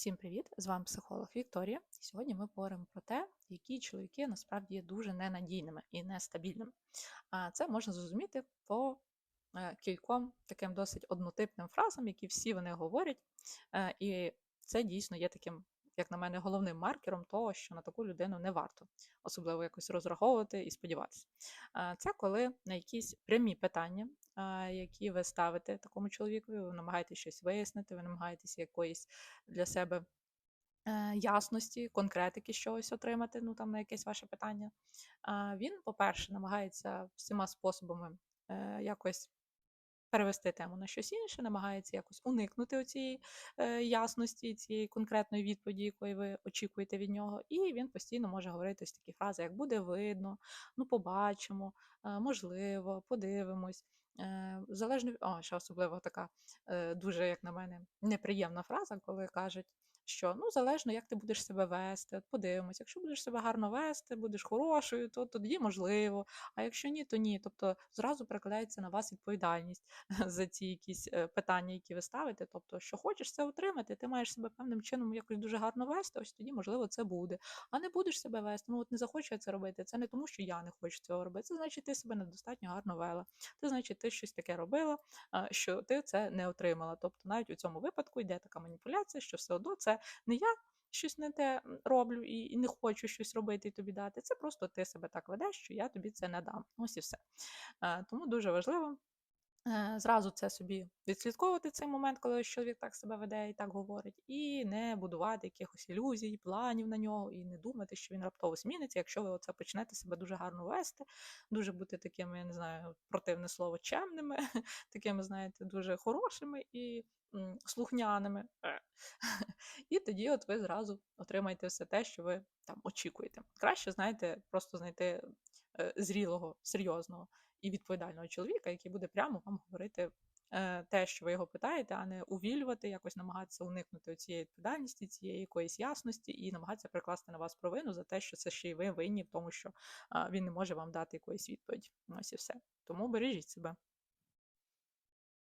Всім привіт! З вами психолог Вікторія. Сьогодні ми говоримо про те, які чоловіки насправді є дуже ненадійними і нестабільними. А це можна зрозуміти по е, кільком таким досить однотипним фразам, які всі вони говорять. Е, І це дійсно є таким, як на мене, головним маркером того, що на таку людину не варто особливо якось розраховувати і сподіватися. Це коли на якісь прямі питання, які ви ставите такому чоловікові, ви намагаєтесь щось вияснити, ви намагаєтесь якоїсь для себе е, ясності, конкретики чогось отримати, ну там на якесь ваше питання. Він, по-перше, намагається всіма способами е, якось перевести тему на щось інше, намагається якось уникнути цієї е, ясності, цієї конкретної відповіді, якої ви очікуєте від нього. І він постійно може говорити ось такі фрази, як буде видно, ну побачимо, е, можливо, подивимось. Е, залежно О, ще особливо така дуже, як на мене, неприємна фраза, коли кажуть, що ну залежно, як ти будеш себе вести. От подивимось, якщо будеш себе гарно вести, будеш хорошою, то тоді можливо. А якщо ні, то ні. Тобто зразу перекладається на вас відповідальність за ці якісь е, питання, які ви ставите. Тобто, що хочеш це отримати, ти маєш себе певним чином якось дуже гарно вести, ось тоді, можливо, це буде. А не будеш себе вести. Ну от не захочу я це робити. Це не тому, що я не хочу цього робити. Це значить, ти себе недостатньо гарно вела. Це значить, ти щось таке робила, що ти це не отримала. Тобто, навіть у цьому випадку йде така маніпуляція, що все одно це не я. Щось не те роблю і, не хочу щось робити і тобі дати. Це просто ти себе так ведеш, що я тобі це не дам. Ось і все. Е, Тому дуже важливо Зразу це собі відслідковувати цей момент, коли чоловік так себе веде і так говорить, і не будувати якихось ілюзій, планів на нього, і не думати, що він раптово зміниться, якщо ви оце почнете себе дуже гарно вести, дуже бути такими, я не знаю, противне слово, чемними, такими, знаєте, дуже хорошими і слухняними. Е. І тоді от ви зразу отримаєте все те, що ви там очікуєте. Краще, знаєте, просто знайти е, зрілого, серйозного і відповідального чоловіка, який буде прямо вам говорити е, те, що ви його питаєте, а не увільвати, якось намагатися уникнути цієї відповідальності, цієї якоїсь ясності, і намагатися прикласти на вас провину за те, що це ще й ви винні в тому, що а, він не може вам дати якоїсь відповіді. Ось і все. Тому бережіть себе.